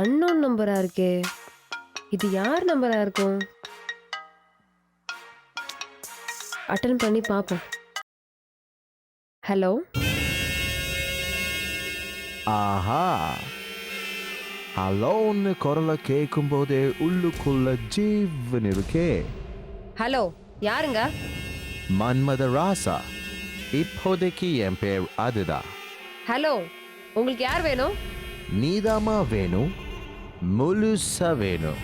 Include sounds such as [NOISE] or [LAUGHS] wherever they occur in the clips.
Unknown நம்பரா இருக்கே. இது யார் நம்பரா இருக்கும்? அட்டன் பண்ணி பார்ப்போம் ஹலோ ஆஹா. ஹலோன்னு குரலை கேட்கும்போதே உள்ளுக்குள்ள ஜீவன் இருக்கே. ஹலோ யாருங்க? மன்மத ராசா. இப்போதைக்கு என் பேர் அதுதான். ஹலோ உங்களுக்கு யார் வேணும்? நீதாமா வேணும்? முழுசா வேணும்.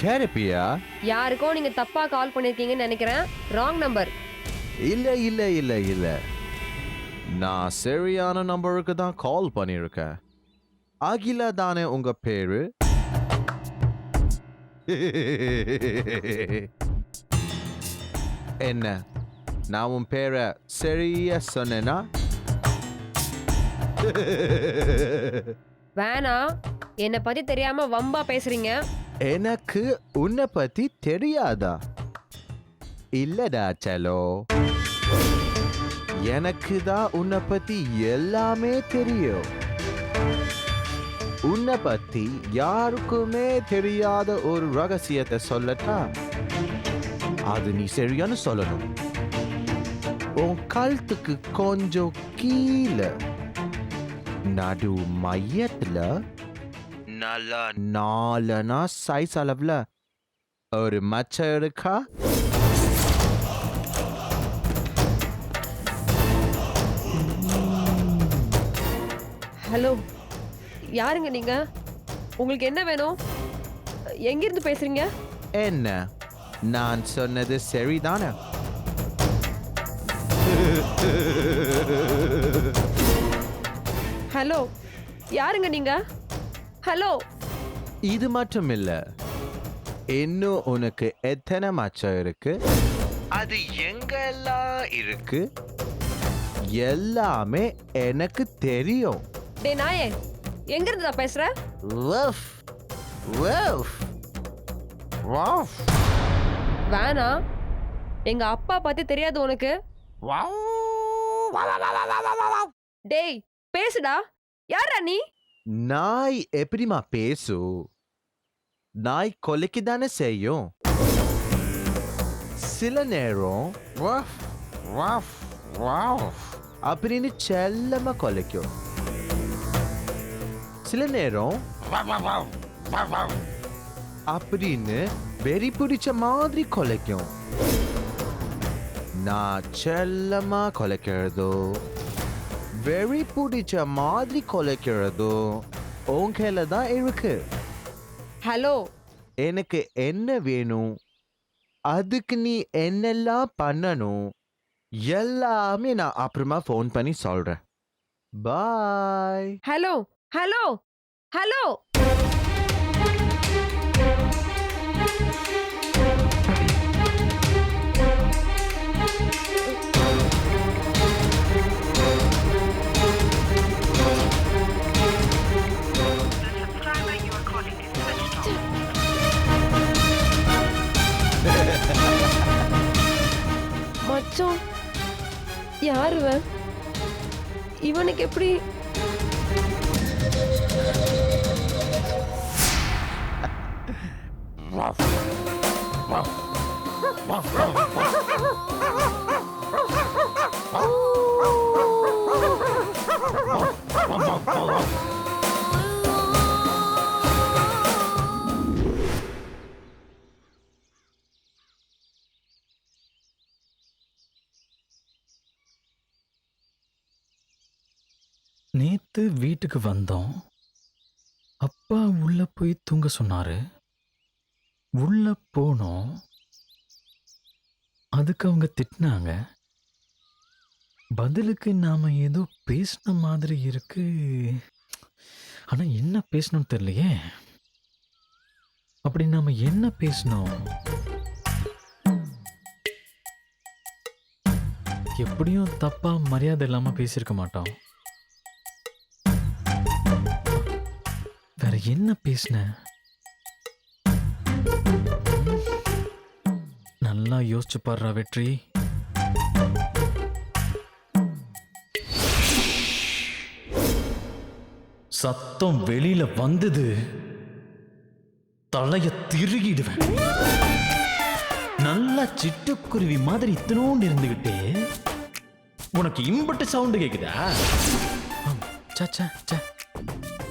கேரப்பியா? யாருக்கோ நீங்க தப்பா கால் பண்ணிருக்கீங்கன்னு நினைக்கிறேன். ராங் நம்பர் இல்ல இல்ல இல்ல இல்ல. நான் சரியான நம்பருக்கு தான் கால் பண்ணியிருக்கேன் அகிலா தானே உங்க பேரு? என்ன? நான் உன் பேரை சரியா சொன்னேனா? வேணாம். என்னை பத்தி தெரியாம வம்பா பேசுறீங்க? எனக்கு உன்னை பத்தி தெரியாதா? இல்லடா செலோ. எனக்கு தான் உன்னை பத்தி எல்லாமே தெரியும். உன்னை பத்தி யாருக்குமே தெரியாத ஒரு ரகசியத்தை சொல்லட்டா? அது நீ சரியான சொல்லணும். உன் கழுத்துக்கு கொஞ்சம் கீழே நடு மையத்துல நல்லா நாலனா சைஸ் அளவுல. ஒரு மச்சம் இருக்கா ஹலோ யாருங்க நீங்க? உங்களுக்கு என்ன வேணும்? எங்கிருந்து பேசுறீங்க? என்ன? நான் சொன்னது சரிதானே? ஹலோ யாருங்க நீங்க? ஹலோ இது மட்டும் இல்ல இன்னும் உனக்கு எத்தனை மச்சம் இருக்கு அது எங்கெல்லாம் இருக்கு எல்லாமே எனக்கு தெரியும் டே நாயே எங்க இருந்து நான் பேசுற Woof. Woof. Woof. வேணாம் எங்க அப்பா பத்தி தெரியாது உனக்கு Wow. டேய் பேசுடா யாரா நீ நாய் எப்படிமா பேசு? நாய் கொலைக்கு தானே செய்யும். சில நேரம் அப்படின்னு செல்லமா கொலைக்கும். சில நேரம் அப்படின்னு வெறி பிடிச்ச மாதிரி கொலைக்கும். நான் செல்லமா கொலைக்கிறதோ? வெறி பிடிச்ச மாதிரி கொலைக்கிறதோ உன் கையில தான் இருக்கு. ஹலோ எனக்கு என்ன வேணும்? அதுக்கு நீ என்னெல்லாம் பண்ணணும்? எல்லாமே நான் அப்புறமா ஃபோன் பண்ணி சொல்றேன். பாய் ஹலோ ஹலோ ஹலோ மச்சான் யாருவ இவனுக்கு எப்படி வீட்டுக்கு வந்தோம். அப்பா உள்ள போய் தூங்க சொன்னாரு. உள்ள போனோம். அதுக்கு அவங்க திட்டினாங்க. பதிலுக்கு நாம ஏதோ பேசின மாதிரி இருக்கு. ஆனா என்ன பேசணும்னு தெரியலையே. அப்படி நாம என்ன பேசணும் எப்படியும் தப்பா மரியாதை இல்லாம பேசியிருக்க மாட்டோம். நான் என்ன பேசினேன் நல்லா யோசிச்சு பாடுறா வெற்றி. சத்தம் வெளியில வந்தது. தலைய திருகிடுவேன். நல்லா சிட்டுக்குருவி மாதிரி இத்தனோண்டு இருந்துகிட்டே. உனக்கு இம்பட்டு சவுண்டு கேக்குதா? ஆம், சா ச்சே.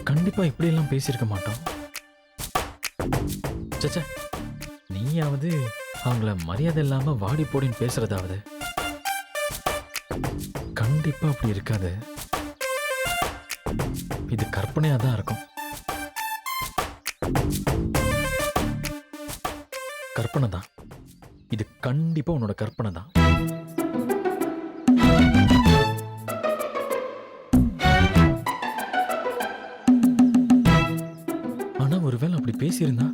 கண்டிப்பா இப்படியெல்லாம் பேசியிருக்க மாட்டோம். சச்சா நீயாவது அவங்கள மரியாதை இல்லாம வாடி போடின்னு பேசுறதாவது? கண்டிப்பா அப்படி இருக்காது. இது கற்பனையா தான் இருக்கும். கற்பனை தான். இது கண்டிப்பா உன்னோட கற்பனை தான். பேசியிருந்தா?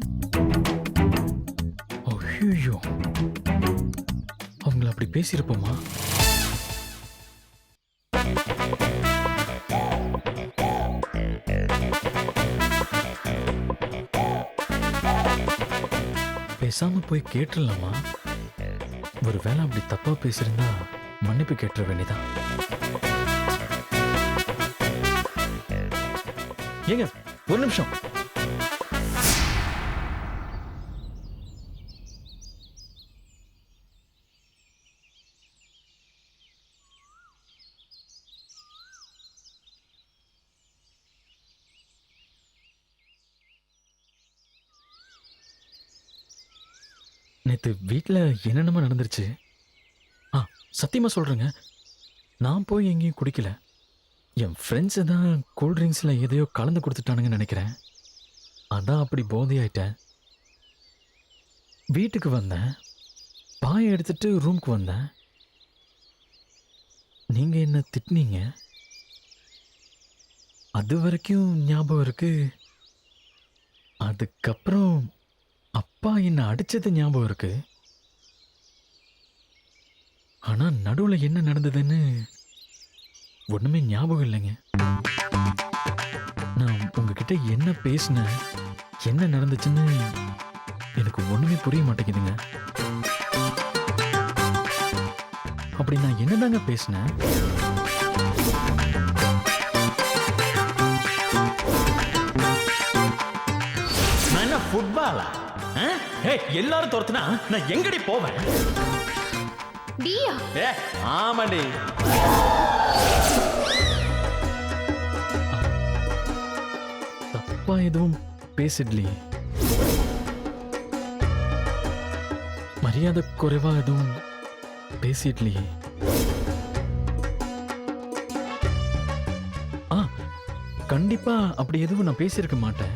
ஐயோ அவங்கள அப்படி பேசியிருப்போமா? பேசாம போய் கேட்டுடலாமா? ஒருவேளை அப்படி தப்பா பேசியிருந்தா மன்னிப்பு கேட்டுற வேண்டியதான் ஏங்க ஒரு நிமிஷம். நேற்று வீட்டில் என்னென்னமோ நடந்துருச்சு. ஆ சத்தியமாக சொல்கிறேங்க நான் போய் எங்கேயும் குடிக்கல. என் ஃப்ரெண்ட்ஸு தான் கூல்ட்ரிங்க்ஸில் எதையோ கலந்து கொடுத்துட்டானுங்கன்னு நினைக்கிறேன். அதான் அப்படி போதையாயிட்டேன். வீட்டுக்கு வந்தேன். பாயை எடுத்துட்டு ரூமுக்கு வந்தேன். நீங்கள் என்ன திட்டினீங்க? அது வரைக்கும் ஞாபகம் இருக்குது அதுக்கப்புறம் அப்பா என்ன அடிச்சது ஞாபகம் இருக்கு? ஆனா நடுவுல என்ன நடந்ததுன்னு ஒண்ணுமே ஞாபகம் இல்லைங்க. நான் உங்ககிட்ட என்ன பேசினேன் என்ன நடந்துச்சுன்னு எனக்கு ஒண்ணுமே புரிய மாட்டேங்குதுங்க. அப்படி நான் என்னதாங்க பேசினேன்? நான் என்ன ஃபுட்பாலா எல்லாரும் துரத்துனா நான் எங்கடி போவேன்? டியா ஏ ஆமாடி தப்பா எதுவும் பேசிடலையே மரியாதை குறைவா எதுவும் பேசிடலையே ஆ கண்டிப்பா அப்படி எதுவும் நான் பேசியிருக்க மாட்டேன்.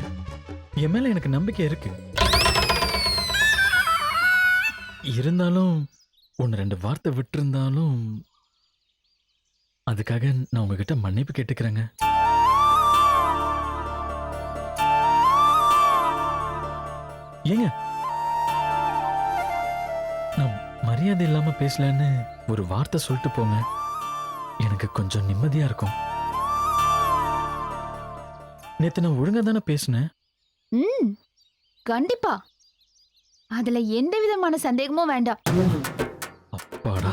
என் மேல எனக்கு நம்பிக்கை இருக்கு. இருந்தாலும் ஒன்று ரெண்டு வார்த்தை விட்டுருந்தாலும் அதுக்காக நான் உங்ககிட்ட மன்னிப்பு கேட்டுக்கிறேங்க. ஏங்க நான் மரியாதை இல்லாம பேசலன்னு ஒரு வார்த்தை சொல்லிட்டு போங்க. எனக்கு கொஞ்சம் நிம்மதியா இருக்கும். நேத்து நான் ஒழுங்கா தானே பேசினேன்? ம் கண்டிப்பா. அதுல எந்த விதமான சந்தேகமும் வேண்டாம். அப்பாடா.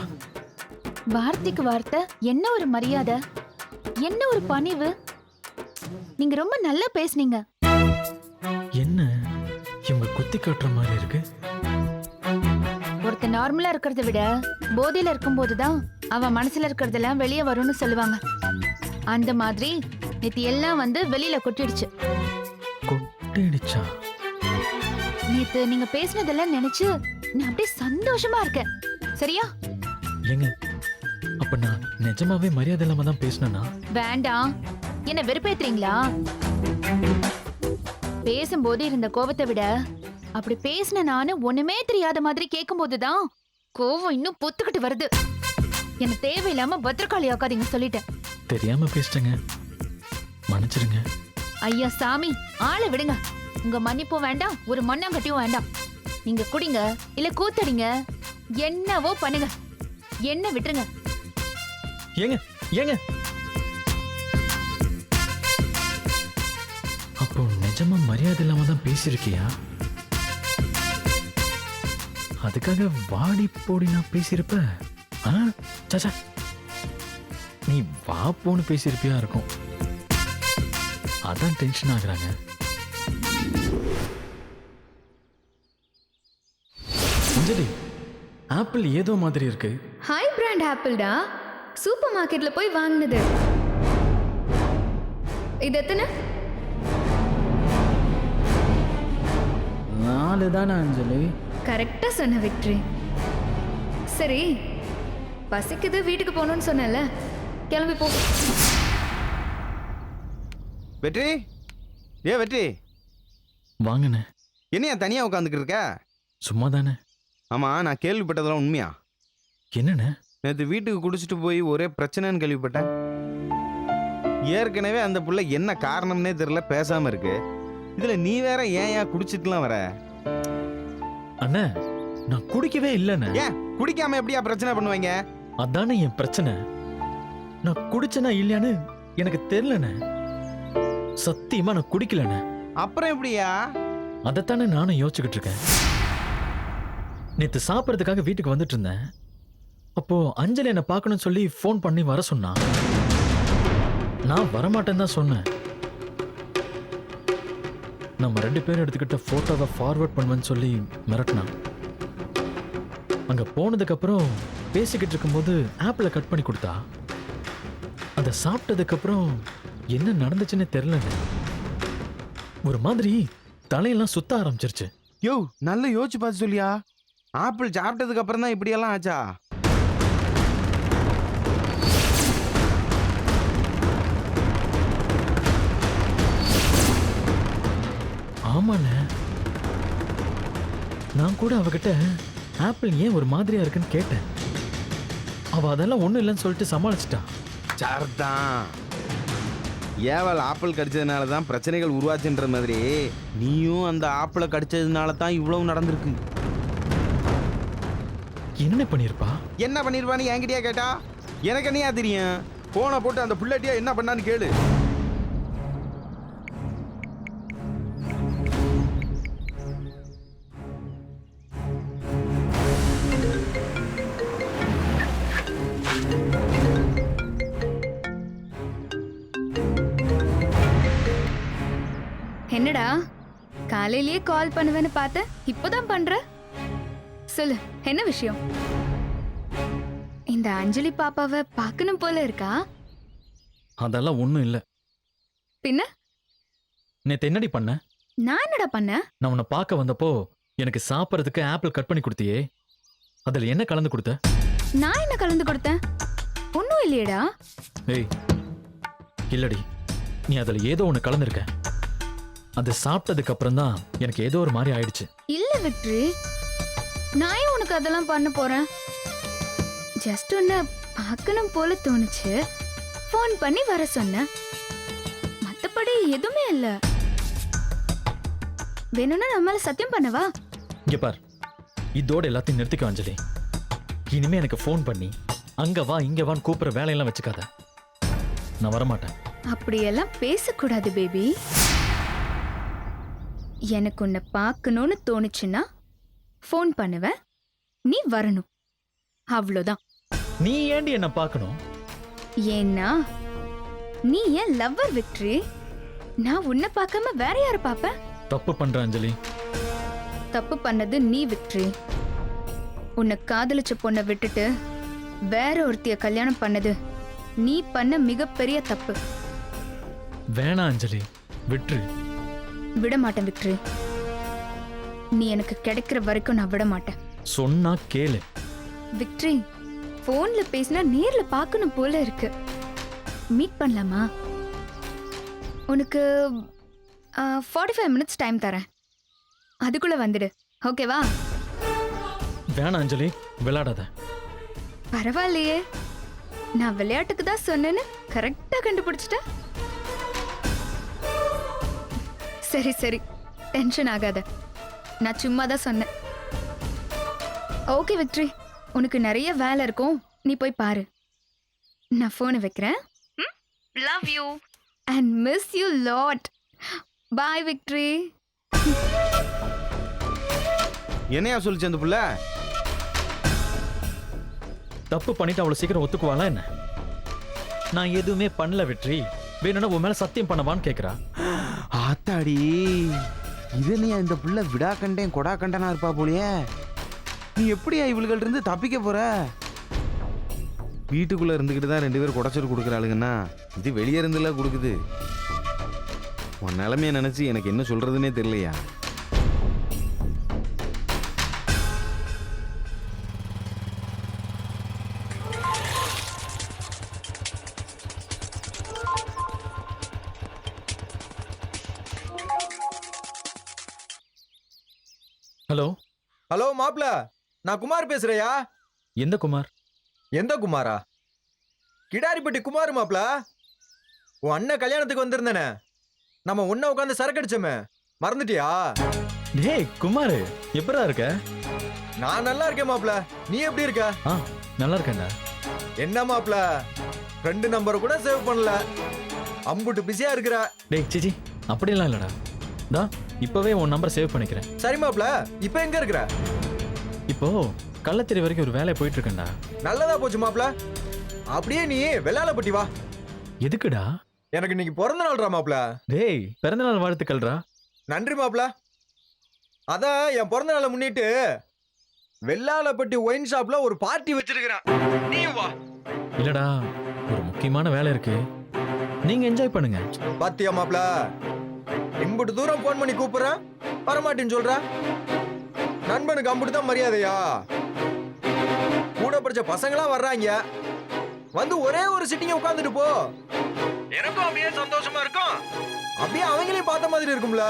வார்த்தைக்கு வார்த்தை என்ன ஒரு மரியாதை என்ன ஒரு பணிவு? நீங்க ரொம்ப நல்லா பேசுனீங்க. என்ன? இவங்க குத்தி காட்டுற மாதிரி இருக்கு. ஒருத்தன் நார்மலா இருக்கிறத விட போதையில இருக்கும்போதுதான் அவன் மனசுல இருக்கிறதெல்லாம் வெளியே வரும்னு சொல்லுவாங்க. அந்த மாதிரி நேத்து எல்லாம் வந்து வெளியில கொட்டிடுச்சு. கொட்டிடுச்சா? நேத்து நீங்க பேசினதெல்லாம் நினைச்சு நான் அப்படியே சந்தோஷமா இருக்கேன். சரியா? ஏங்க அப்ப நான் நிஜமாவே மரியாதை இல்லாம தான் பேசினேனா? வேண்டாம். என்ன வெறுப்பேத்துறீங்களா? பேசும்போது இருந்த கோவத்தை விட அப்படி பேசின நானு ஒண்ணுமே தெரியாத மாதிரி கேட்கும்போதுதான் கோவம் இன்னும் பொத்துக்கிட்டு வருது. என்ன தேவையில்லாம பத்திரகாளி ஆக்காதீங்க சொல்லிட்டேன். தெரியாம பேசிட்டேங்க. மன்னிச்சிடுங்க. ஐயா சாமி ஆளை விடுங்க. உங்க மன்னிப்பும் வேண்டாம் ஒரு மண்ணாங்கட்டியும் வேண்டாம். நீங்க குடிங்க இல்ல கூத்தடிங்க. என்னவோ பண்ணுங்க. என்ன விட்டுருங்க. ஏங்க ஏங்க. அப்போ நிஜமா மரியாதை இல்லாம தான் பேசியிருக்கியா? அதுக்காக வாடி போடி நான் பேசியிருப்ப. சாச்சா சச்சா நீ வா போன்னு பேசியிருப்பியா இருக்கும். அதான் டென்ஷன் ஆகுறாங்க. அஞ்சலி ஆப்பிள் ஏதோ மாதிரி இருக்கு. ஹை பிராண்ட் ஆப்பிள்டா சூப்பர் மார்க்கெட்ல போய் வாங்கினது. இது எத்தனை? நாலு தானே அஞ்சலி. கரெக்டா சொன்ன விக்ட்ரி சரி பசிக்குது வீட்டுக்கு போகணும்னு சொன்னல கிளம்பி போ. வெற்றி? ஏ வெற்றி? வாங்கண்ணே என்னையா தனியா உட்காந்துக்கிட்டு இருக்க? சும்மா தானே ஆமா நான் கேள்விப்பட்டதெல்லாம் உண்மையா? என்னண்ணே நேற்று வீட்டுக்கு குடிச்சிட்டு போய் ஒரே பிரச்சனைன்னு கேள்விப்பட்டேன். ஏற்கனவே அந்த புள்ள என்ன காரணம்னே தெரியல பேசாம இருக்கு. இதுல நீ வேற ஏன் ஏன் குடிச்சிட்டுலாம் வர? அண்ணே நான் குடிக்கவே இல்லைண்ணே. ஏன்? குடிக்காம எப்படியா பிரச்சனை பண்ணுவாங்க? அதானே என் பிரச்சனை. நான் குடிச்சனா இல்லையான்னு எனக்கு தெரியலண்ணே. சத்தியமா நான் குடிக்கலண்ணே. அப்புறம் எப்படியா? அதைத்தானே நானும் யோசிச்சுக்கிட்டு இருக்கேன். நேற்று சாப்பிட்றதுக்காக வீட்டுக்கு வந்துட்டு இருந்தேன் அப்போது அஞ்சலி என்னை பார்க்கணும்னு சொல்லி ஃபோன் பண்ணி வர சொன்னான் நான் வரமாட்டேன்னு தான் சொன்னேன். நம்ம ரெண்டு பேரும் எடுத்துக்கிட்ட ஃபோட்டோவை ஃபார்வர்ட் பண்ணுவேன்னு சொல்லி மிரட்டினான். அங்கே போனதுக்கப்புறம் பேசிக்கிட்டு இருக்கும்போது ஆப்பில் கட் பண்ணி கொடுத்தா. அதை சாப்பிட்டதுக்கப்புறம் என்ன நடந்துச்சுன்னு தெரில ஒரு மாதிரி தலையெல்லாம் சுத்த ஆரம்பிச்சிருச்சு. யோ நல்ல யோசிச்சு பார்த்து சொல்லியா? ஆப்பிள் சாப்பிட்டதுக்கு அப்புறம் தான் இப்படியெல்லாம் ஆச்சா? ஆமாண்ணே. நான் கூட அவகிட்ட ஆப்பிள் ஏன் ஒரு மாதிரியா இருக்குன்னு கேட்டேன். அவ அதெல்லாம் ஒண்ணும் இல்லைன்னு சொல்லிட்டு சமாளிச்சிட்டா. சரிதான். ஏவல் ஆப்பிள் கடிச்சதுனால தான் பிரச்சனைகள் உருவாச்சுன்ற மாதிரி நீயும் அந்த ஆப்பிளை கடிச்சதுனால தான் இவ்வளவு நடந்திருக்கு. என்ன பண்ணிருப்பா? என்ன பண்ணிருப்பான்னு என்கிட்டயா கேட்டா எனக்கு என்னையா தெரியும்? போனை போட்டு அந்த புள்ளட்டியா என்ன பண்ணான்னு கேளு. என்னடா? காலையிலேயே கால் பண்ணுவேன்னு பார்த்தேன் இப்போதான் பண்ற? சொல்லு என்ன விஷயம்? இந்த அஞ்சலி பாப்பாவை பார்க்கணும் போல இருக்கா? அதெல்லாம் ஒண்ணும் இல்ல. பின்ன? நேத்து என்னடி பண்ண? நான் என்னடா பண்ணேன் நான் உன்னை பார்க்க வந்தப்போ எனக்கு சாப்பிட்றதுக்கு ஆப்பிள் கட் பண்ணி கொடுத்தியே. அதுல என்ன கலந்து கொடுத்த? நான் என்ன கலந்து கொடுத்தேன்? ஒன்றும் இல்லையேடா. ஏய் இல்லடி. நீ அதுல ஏதோ ஒண்ணு கலந்துருக்க. அது சாப்பிட்டதுக்கு அப்புறம் தான் எனக்கு ஏதோ ஒரு மாதிரி ஆயிடுச்சு. இல்ல விக்ட்ரி நான் ஏன் உனக்கு அதெல்லாம் பண்ண போறேன்? ஜஸ்ட் உன்னை பார்க்கணும் போல தோணுச்சு. ஃபோன் பண்ணி வர சொன்னேன். மத்தபடி எதுவுமே இல்ல. வேணும்னா நம்மளால சத்தியம் பண்ணவா இங்க பார். இதோட எல்லாத்தையும் நிறுத்திக்க அஞ்சலி. இனிமே எனக்கு ஃபோன் பண்ணி அங்க வா இங்க வான்னு கூப்பிடுற வேலையெல்லாம் வச்சுக்காத. நான் வரமாட்டேன். அப்படியெல்லாம் பேசக்கூடாது பேபி எனக்கு உன்னை பார்க்கணும்னு தோணுச்சுன்னா ஃபோன் பண்ணுவேன் நீ வரணும். அவ்வளோதான் நீ ஏண்டி என்ன பார்க்கணும்? ஏன்னா நீ ஏன் லவ்வர் விக்ட்ரி நான் உன்னை பார்க்காம வேற யாரை பார்ப்பேன் தப்பு பண்ற அஞ்சலி. தப்பு பண்ணது நீ விக்ட்ரி உன்னை காதலிச்ச பொண்ணை விட்டுட்டு வேற ஒருத்திய கல்யாணம் பண்ணது நீ பண்ண மிகப்பெரிய தப்பு. வேணாம் அஞ்சலி. விட்டுரு விட மாட்டேன் விக்ட்ரி நீ எனக்கு கிடைக்கிற வரைக்கும் நான் விட மாட்டேன் சொன்னா கேளு. விக்ட்ரி ஃபோன்ல பேசினா நேர்ல பார்க்கணும் போல இருக்கு. மீட் பண்ணலாமா? உனக்கு ஃபார்ட்டி ஃபைவ் மினிட்ஸ் டைம் தரேன். அதுக்குள்ள வந்துடு. ஓகேவா வேணாம் அஞ்சலி விளையாடாத பரவாயில்லையே. நான் விளையாட்டுக்கு தான் சொன்னேன்னு கரெக்டா கண்டுபிடிச்சிட்ட? சரி சரி. டென்ஷன் ஆகாத. நான் சும்மா தான் சொன்னேன். ஓகே விக்ட்ரி உனக்கு நிறைய வேலை இருக்கும். நீ போய் பாரு. நான் ஃபோனை வைக்கிறேன். Love you and miss you lot bye victory என்னையா சொல்லிச்சு அந்த புள்ள? தப்பு பண்ணிட்டு அவ்வளவு சீக்கிரம் ஒத்துக்குவாளா என்ன? நான் எதுவுமே பண்ணல வெற்றி வேணும்னா உன் மேல சத்தியம் பண்ணவான்னு கேக்குறா. ஆத்தாடி. இது நீ இந்த புள்ள விடா கண்டேன் கொடா கண்டனா இருப்பா போலியே. நீ எப்படியா இவள்கள் இருந்து தப்பிக்க போற? வீட்டுக்குள்ள இருந்துக்கிட்டு தான் ரெண்டு பேரும் குடைச்சல் கொடுக்குறாளுங்கன்னா இது வெளியே இருந்துல கொடுக்குது. உன் நிலைமைய நினைச்சு எனக்கு என்ன சொல்றதுன்னே தெரியலையா? ஹலோ. ஹலோ மாப்ள. நான் குமார் பேசுறையா? எந்த குமார்? எந்த குமாரா? கிடாரிப்பட்டி குமார் மாப்ள. உன் அண்ணன் கல்யாணத்துக்கு வந்திருந்தேனே. நம்ம ஒண்ணா உட்காந்து சரக்கு அடிச்சோமே. மறந்துட்டியா? டேய் குமார் எப்படா இருக்க? நான் நல்லா இருக்கேன் மாப்ள. நீ எப்படி இருக்க? ஆ நல்லா இருக்கேன்டா. என்ன மாப்ள? ஃப்ரெண்டு நம்பர் கூட சேவ் பண்ணல. அம்புட்டு பிஸியா இருக்கிற. டேய் சிச்சி அப்படியெல்லாம் இல்லடா. தா இப்பவே உன் நம்பர் சேவ் பண்ணிக்கிறேன். சரி மாப்ள இப்ப எங்க இருக்கிற? இப்போ கள்ளத்தெரி வரைக்கும் ஒரு வேலையை போயிட்டு இருக்கேன்டா நல்லதா போச்சு மாப்ள. அப்படியே நீ வெள்ளாலப்பட்டி வா. எதுக்குடா? எனக்கு இன்னைக்கு பிறந்த நாள்ரா மாப்ள. டேய் பிறந்தநாள் வாழ்த்துக்கள்டா நன்றி மாப்ள. அதான் என் பிறந்த நாளை முன்னிட்டு வெள்ளாலப்பட்டி ஒயின் ஷாப்ல ஒரு பார்ட்டி வச்சிருக்கிறேன். நீ வா. இல்லடா ஒரு முக்கியமான வேலை இருக்கு. நீங்க என்ஜாய் பண்ணுங்க. பாத்தியா மாப்ள? இம்புட்டு தூரம் போன் பண்ணி கூப்பிடுறேன் வரமாட்டேன்னு சொல்ற? நண்பனுக்கு அம்புட்டு தான் மரியாதையா? கூட படிச்ச பசங்களாம் வர்றாங்க. வந்து ஒரே ஒரு சிட்டிங்க உட்காந்துட்டு போ. எனக்கும் அப்படியே சந்தோஷமா இருக்கும். அப்படியே அவங்களையும் பார்த்த மாதிரி இருக்கும்ல?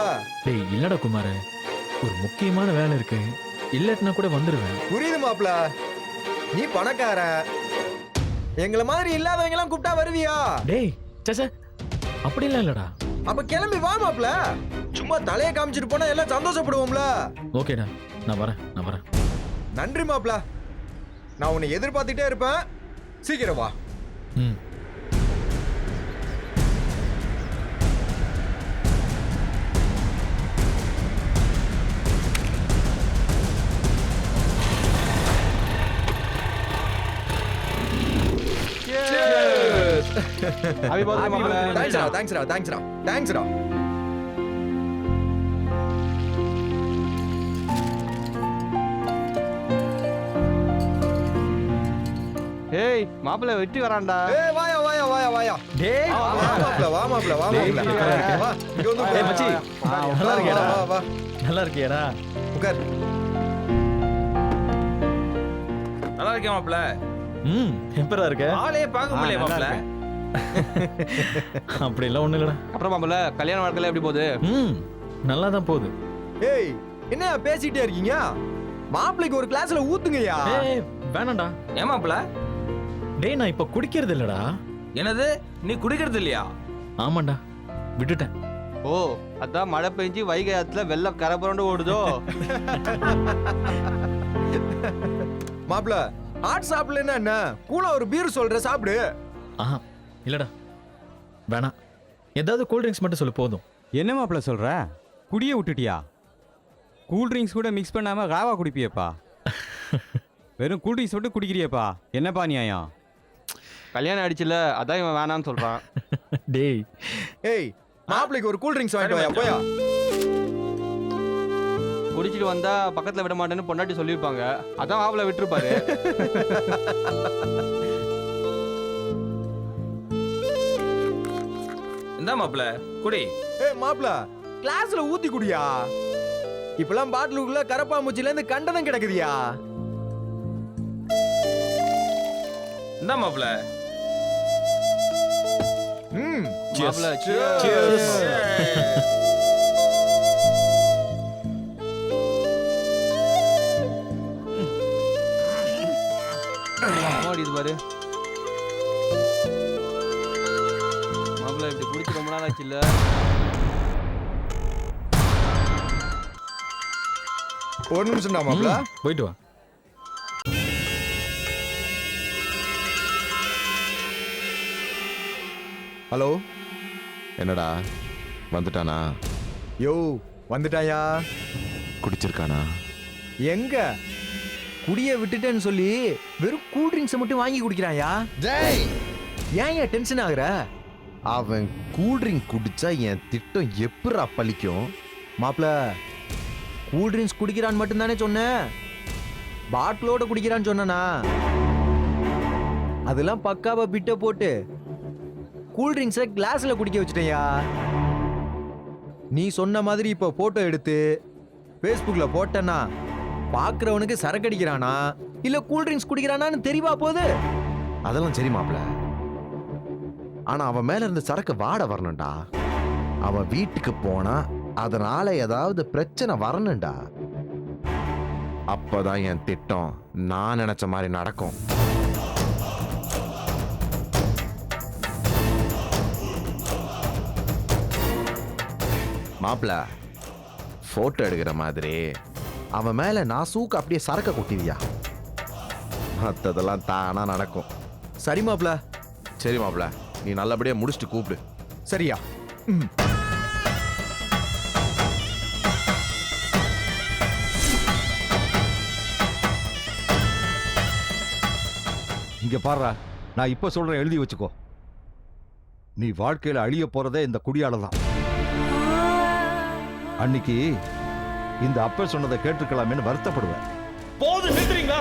டேய் இல்லடா குமார். ஒரு முக்கியமான வேலை இருக்கு. இல்லாட்டினா கூட வந்துடுவேன் புரியுது மாப்ள. நீ பணக்கார. எங்களை மாதிரி இல்லாதவங்க எல்லாம் கூப்பிட்டா வருவியா? டேய் சச்ச அப்படிலாம் இல்லடா. அப்ப கிளம்பி வா மாப்ள சும்மா தலைய காமிச்சிட்டு போனா எல்லாம் சந்தோஷப்படுவோம்ல. ஓகேடா நான் வரேன் நான் வரேன். நன்றி மாப்ள நான் உன்னை எதிர்பார்த்துட்டே இருப்பேன். சீக்கிரம் வா. ம். தேங்க்ஸ்டா தேங்க்ஸ்டா தேங்க்ஸ்டா தேங்க்ஸ்டா ஏய் மாப்பிள்ளை வெட்டி வரான்டா. ஏய் வாயா வாயா வாயா வாயா. டேய் வா மாப்ள வா மாப்ள வா இங்க வா இங்க வந்து ஏய், மச்சி. நல்லா வா, இருக்கியாடா? வா, வா. நல்லா இருக்கியாடா. உட்கார். நல்லா இருக்கேன் மாப்ள ம் எப்படா இருக்க? ஆளையே பார்க்க முடியல மாப்ள அப்படிலாம் ஒண்ணு இல்லடா. அப்புறம் மாப்பிள்ளை கல்யாண வாழ்க்கையில எப்படி போகுது? ம் நல்லா தான் போகுது. ஏய் என்ன பேசிட்டே இருக்கீங்க? மாப்பிளைக்கு ஒரு கிளாஸ்ல ஊத்துங்கய்யா. ஏய் வேணாம்டா. ஏன் மாப்ள டேய் நான் இப்ப குடிக்கிறது இல்லடா. என்னது? நீ குடிக்கிறது இல்லையா? ஆமாண்டா விட்டுட்டேன். ஓ அதான் மழை பெஞ்சு வைகை ஆத்துல வெள்ளம் கரை புரண்டு ஓடுதோ? [LAUGHS] மாப்ள ஹாட் சாப்பிடலன்னா என்ன? கூலா ஒரு பீர் சொல்ற சாப்பிடு. ஆஹா இல்லடா. வேணாம். ஏதாவது கூல் ட்ரிங்க்ஸ் மட்டும் சொல்லு போதும். என்ன மாப்பிள்ள சொல்ற? குடிய விட்டுட்டியா? கூல் ட்ரிங்க்ஸ் கூட மிக்ஸ் பண்ணாம ராவா குடிப்பியப்பா. [LAUGHS] வெறும் கூல் ட்ரிங்க்ஸ் மட்டும் குடிக்கிறியப்பா. என்னப்பா நியாயம்? கல்யாணம் ஆயிடுச்சுல அதான் இவன் வேணாம்னு சொல்றான். [LAUGHS] டேய். ஏய் மாப்பிளைக்கு ஒரு கூல் ட்ரிங்க்ஸ் வாங்கிட்டு வாயா போயா. குடிச்சிட்டு வந்தா பக்கத்துல விட மாட்டேன்னு பொண்டாட்டி சொல்லியிருப்பாங்க. அதான் மாப்பிள்ளை விட்டுருப்பாரு. [LAUGHS] மாப்ள குடி. ஏய் மாப்ள கிளாஸ்ல ஊத்தி குடியா? இப்பெல்லாம் பாட்டிலுக்குள்ள கரப்பாம்பூச்சில இருந்து கண்டதம் கிடக்குதியா? இந்தா மாப்ள ம் மாப்பிள்ளை Cheers. இது பாரு. மாப்பிள்ளை இப்படி குடிச்சு ரொம்ப நாள் ஆச்சு இல்ல? ஒரு நிமிஷம்டா மாப்ள. ம், போயிட்டு வா. ஹலோ? என்னடா? வந்துட்டானா? யோ வந்துட்டாயா? குடிச்சிருக்கானா? எங்க? குடிய விட்டுட்டேன்னு சொல்லி வெறும் கூல் ட்ரிங்க்ஸ் மட்டும் வாங்கி குடிக்கிறாயா? ஜெய் ஏன் ஏன் டென்ஷன் ஆகுற? அவன் கூல்ட்ரிங்க் குடிச்சா என் திட்டம் எப்படா பலிக்கும் மாப்பிள கூல்ட்ரிங்க்ஸ் குடிக்கிறான்னு மட்டும்தானே சொன்னேன் பாட்டிலோட குடிக்கிறான்னு சொன்னனா? அதெல்லாம் பக்காவா பிட்ட போட்டு கூல்ட்ரிங்க்ஸை கிளாஸில் கிளாஸ்ல குடிக்க வச்சிட்டேயா நீ சொன்ன மாதிரி இப்போ போட்டோ எடுத்து ஃபேஸ்புக்கில் போட்டேன்னா பார்க்குறவனுக்கு சரக்கு அடிக்கிறானா? இல்லை கூல்ட்ரிங்க்ஸ் குடிக்கிறானான்னு தெரியவா போகுது அதெல்லாம் சரி மாப்ள. ஆனா அவன் மேல இருந்த சரக்கு வாட வரணும்டா. அவன் வீட்டுக்கு போனா அதனால ஏதாவது பிரச்சனை வரணும்டா. அப்பதான் என் திட்டம் நான் நினைச்ச மாதிரி நடக்கும். மாப்ள போட்டோ எடுக்கிற மாதிரி அவன் மேல நான் சூக்கு அப்படியே சரக்க கொட்டிவியா மற்றதெல்லாம் தானா நடக்கும். சரி மாப்ள. சரி மாப்ள. நீ நல்லபடியா முடிச்சுட்டு கூப்பிடு. சரியா? ம். இங்க பாருடா நான் இப்ப சொல்றேன் எழுதி வச்சுக்கோ. நீ வாழ்க்கையில அழிய போறதே இந்த குடியால தான். அன்னைக்கு இந்த அப்ப சொன்னதை கேட்டுக்கலாமேன்னு வருத்தப்படுவேன். போதும் நிறுத்துறீங்களா?